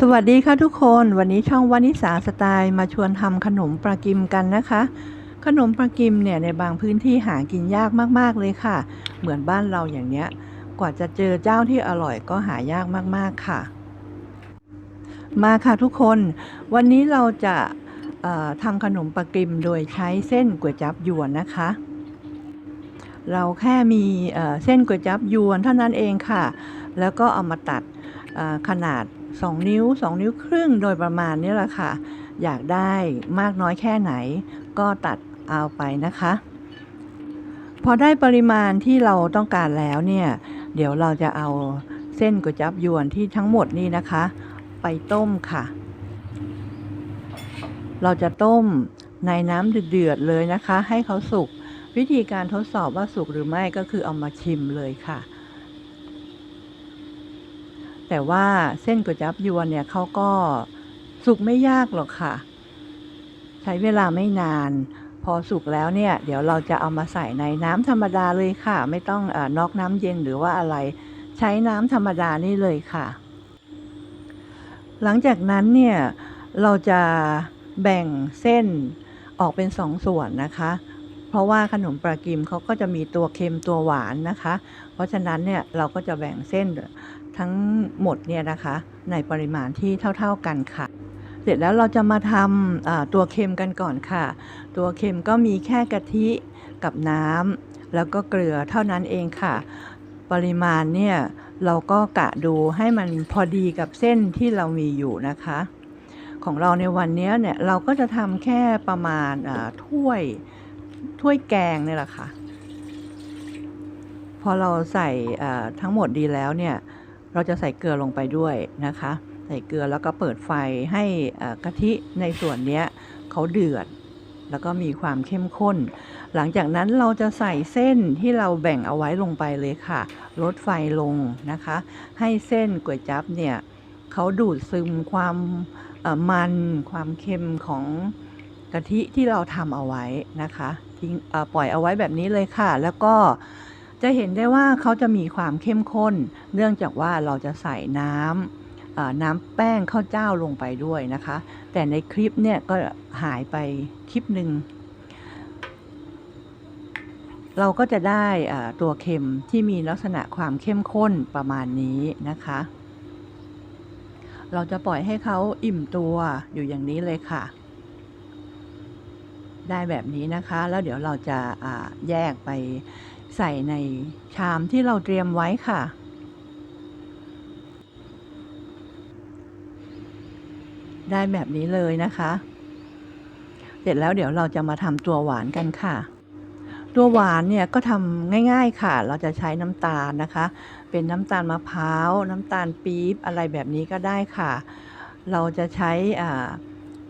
สวัสดีค่ะทุกคนวันนี้ช่องวานิสาสไตล์มาชวนทำขนมปลากิมกันนะคะ ขนมปลากิมเนี่ยในบางพื้นที่หากินยากมากๆเลยค่ะ เหมือนบ้านเราอย่างเนี้ย กว่าจะเจอเจ้าที่อร่อยก็หายากมากๆค่ะ มาค่ะทุกคน วันนี้เราจะทำขนมปลากิมโดยใช้เส้นก๋วยจับยวนนะคะ เราแค่มีเส้นก๋วยจับยวนเท่านั้นเองค่ะ แล้วก็เอามาตัดขนาด 2 นิ้ว 2 นิ้วครึ่งโดยประมาณนี้แหละค่ะ อยากได้มากน้อยแค่ไหน ก็ตัดเอาไปนะคะ พอได้ปริมาณที่เราต้องการแล้วเนี่ย เดี๋ยวเราจะเอาเส้นก๋วยจับยวนที่ทั้งหมดนี่นะคะ ไปต้มค่ะ เราจะต้มในน้ำเดือดเลยนะคะ ให้เขาสุก วิธีการทดสอบว่าสุกหรือไม่ก็คือเอามาชิมเลยค่ะ แต่ว่าเส้นก๋วยจับยวนเนี่ยเขาก็สุกไม่ยากหรอกค่ะ ใช้เวลาไม่นาน พอสุกแล้วเนี่ย เดี๋ยวเราจะเอามาใส่ในน้ำธรรมดาเลยค่ะ ไม่ต้องออนอกน้ำเย็นหรือว่าอะไร ใช้น้ำธรรมดานี่เลยค่ะ หลังจากนั้นเนี่ยเราจะแบ่งเส้นออกเป็นสองส่วนนะคะ เพราะว่าขนมปลากิมเขาก็จะมีตัวเค็มตัวหวานนะคะ เพราะฉะนั้นเนี่ยเราก็จะแบ่งเส้น ทั้งหมดเนี่ยนะคะ ในปริมาณที่เท่า ๆกันค่ะ เสร็จแล้วเราจะมาทำตัวเค็มกันก่อนค่ะ ตัวเค็มก็มีแค่กะทิกับน้ำแล้วก็เกลือเท่านั้นเองค่ะ ปริมาณเนี่ยเราก็กะดูให้มันพอดีกับเส้นที่เรามีอยู่นะคะ ของเราในวันนี้เนี่ยเราก็จะทำแค่ประมาณถ้วยถ้วยแกงเนี่ยแหละค่ะ พอเราใส่ทั้งหมดดีแล้วเนี่ย เราจะใส่เกลือลงไปด้วยนะคะ ใส่เกลือแล้วก็เปิดไฟให้กะทิในส่วนนี้เขาเดือด แล้วก็มีความเข้มข้น หลังจากนั้นเราจะใส่เส้นที่เราแบ่งเอาไว้ลงไปเลยค่ะ ลดไฟลงนะคะ ให้เส้นก๋วยจั๊บเนี่ยเขาดูดซึมความมันความเค็มของกะทิที่เราทำเอาไว้นะคะทิ้งปล่อยเอาไว้แบบนี้เลยค่ะ แล้วก็ จะเห็นได้ว่าเขาจะมีความเข้มข้น เนื่องจากว่าเราจะใส่น้ำน้ำแป้งข้าวเจ้าลงไปด้วยนะคะ แต่ในคลิปเนี่ยก็หายไปคลิปหนึ่งเราก็จะได้ตัวเค็มที่มีลักษณะความเข้มข้นประมาณนี้นะคะ เราจะปล่อยให้เขาอิ่มตัวอยู่อย่างนี้เลยค่ะ ได้แบบนี้นะคะ แล้วเดี๋ยวเราจะแยกไป ใส่ในชามที่เราเตรียมไว้ค่ะ ได้แบบนี้เลยนะคะ เสร็จแล้วเดี๋ยวเราจะมาทำตัวหวานกันค่ะ ตัวหวานเนี่ยก็ทำง่าย ๆค่ะ เราจะใช้น้ำตาลนะคะ เป็นน้ำตาลมะพร้าว น้ำตาลปี๊บอะไรแบบนี้ก็ได้ค่ะ เราจะใช้อ่า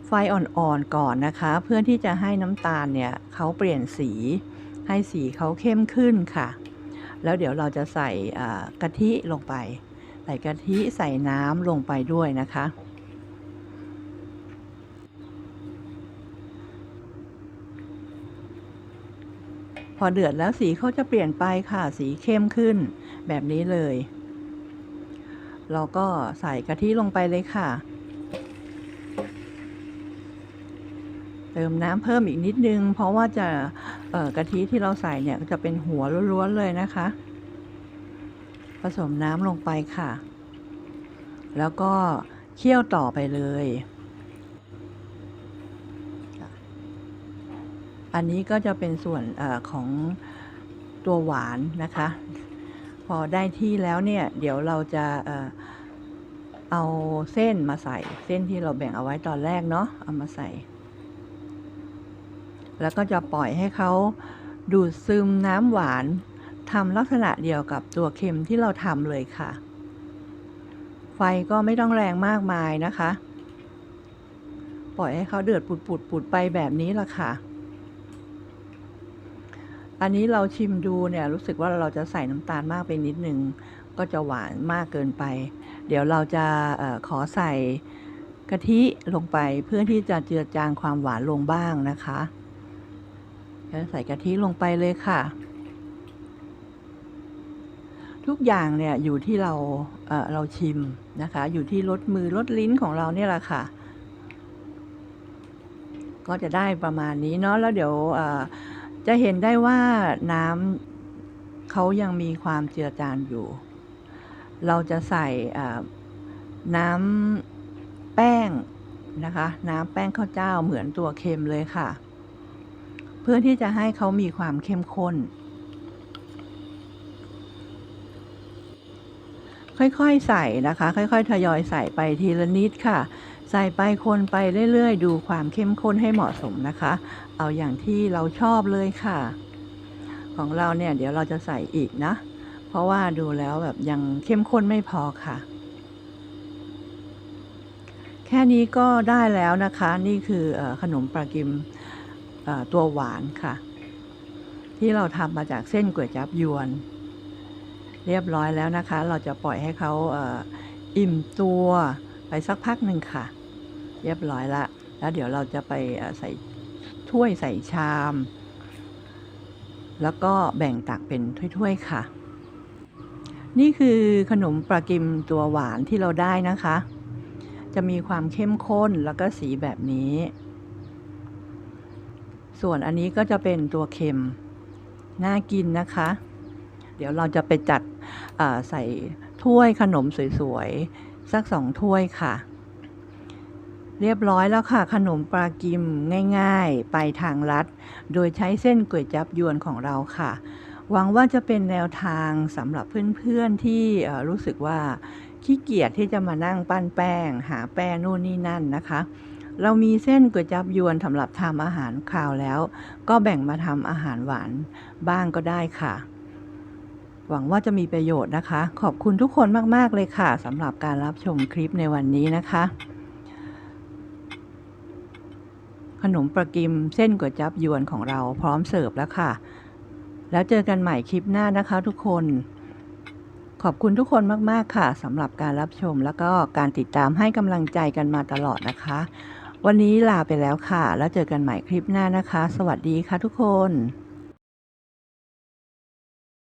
ไฟอ่อนๆก่อนนะคะ เพื่อที่จะให้น้ำตาลเนี่ยเขาเปลี่ยนสี ให้สีเขาเข้มขึ้นค่ะ แล้วเดี๋ยวเราจะใส่กะทิลงไป ใส่กะทิใส่น้ำลงไปด้วยนะคะ พอเดือดแล้วสีเขาจะเปลี่ยนไปค่ะ สีเข้มขึ้นแบบนี้เลย เราก็ใส่กะทิลงไปเลยค่ะเติมน้ำเพิ่มอีกนิดนึง เพราะว่าจะ กะทิที่เราใส่เนี่ยจะเป็นหัวล้วนๆเลยนะคะ ผสมน้ำลงไปค่ะ แล้วก็เคี่ยวต่อไปเลย อันนี้ก็จะเป็นส่วนอของตัวหวานนะคะ พอได้ที่แล้วเนี่ย เดี๋ยวเราจะเอาเส้นมาใส่ เส้นที่เราแบ่งเอาไว้ตอนแรกเนาะเอามาใส่ แล้วก็จะปล่อยให้เขาดูดซึมน้ำหวานทำลักษณะเดียวกับตัวเค็มที่เราทำเลยค่ะ ไฟก็ไม่ต้องแรงมากมายนะคะ ปล่อยให้เขาเดือดปุดๆๆไปแบบนี้ละค่ะ อันนี้เราชิมดูเนี่ยรู้สึกว่าเราจะใส่น้ำตาลมากไปนิดนึง ก็จะหวานมากเกินไป เดี๋ยวเราจะออขอใส่กะทิลงไปเพื่อที่จะเจือจางความหวานลงบ้างนะคะ เดี๋ยวใส่กะทิลงไปเลยค่ะ ทุกอย่างเนี่ยอยู่ที่เราเอ่อเราชิมนะคะ อยู่ที่รสมือรสลิ้นของเราเนี่ยแหละค่ะ ก็จะได้ประมาณนี้เนาะแล้วเดี๋ยวเอ่อจะเห็นได้ว่าน้ำเขายังมีความเจือจางอยู่ เราจะใส่เอ่อน้ำแป้งนะคะ น้ำแป้งข้าวเจ้าเหมือนตัวเค็มเลยค่ะ พื่อที่จะให้เขามีความเข้มข้น ค่อยๆใส่นะคะ ค่อยๆ ทยอยใส่ไปทีละนิดค่ะ ใส่ไปคนไปเรื่อยๆ ดูความเข้มข้นให้เหมาะสมนะคะ เอาอย่างที่เราชอบเลยค่ะ ของเราเนี่ยเดี๋ยวเราจะใส่อีกนะ เพราะว่าดูแล้วแบบยังเข้มข้นไม่พอค่ะแค่นี้ก็ได้แล้วนะคะ นี่คืออขนมปลากิม ตัวหวานค่ะ ที่เราทำมาจากเส้นก๋วยจับยวน เรียบร้อยแล้วนะคะ เราจะปล่อยให้เขาอิ่มตัวไปสักพักหนึ่งค่ะ เรียบร้อยละ แล้วเดี๋ยวเราจะไปใส่ถ้วยใส่ชาม แล้วก็แบ่งตักเป็นถ้วยๆค่ะ นี่คือขนมปลากิมตัวหวานที่เราได้นะคะ จะมีความเข้มข้นแล้วก็สีแบบนี้ ส่วนอันนี้ก็จะเป็นตัวเค็ม น่ากินนะคะ เดี๋ยวเราจะไปจัดใส่ถ้วยขนมสวยๆ สักสองถ้วยค่ะ เรียบร้อยแล้วค่ะ ขนมปลากิมง่ายๆ ไปทางลัด โดยใช้เส้นก๋วยจับยวนของเราค่ะ หวังว่าจะเป็นแนวทางสำหรับเพื่อนๆที่รู้สึกว่าขี้เกียจที่จะมานั่งปั้นแป้ง หาแป้งนู่นนี่นั่นนะคะ เรามีเส้นก๋วยจับยวนสำหรับทำอาหารคาวแล้ว ก็แบ่งมาทำอาหารหวานบ้างก็ได้ค่ะ หวังว่าจะมีประโยชน์นะคะ ขอบคุณทุกคนมากๆเลยค่ะสำหรับการรับชมคลิปในวันนี้นะคะ ขนมประกิมเส้นก๋วยจับยวนของเราพร้อมเสิร์ฟแล้วค่ะ แล้วเจอกันใหม่คลิปหน้านะคะ ทุกคนขอบคุณทุกคนมาก ๆ ค่ะสำหรับการรับชมแล้วก็การติดตามให้กำลังใจกันมาตลอดนะคะ วันนี้ลาไปแล้วค่ะ แล้วเจอกันใหม่คลิปหน้านะคะ สวัสดีค่ะทุกคน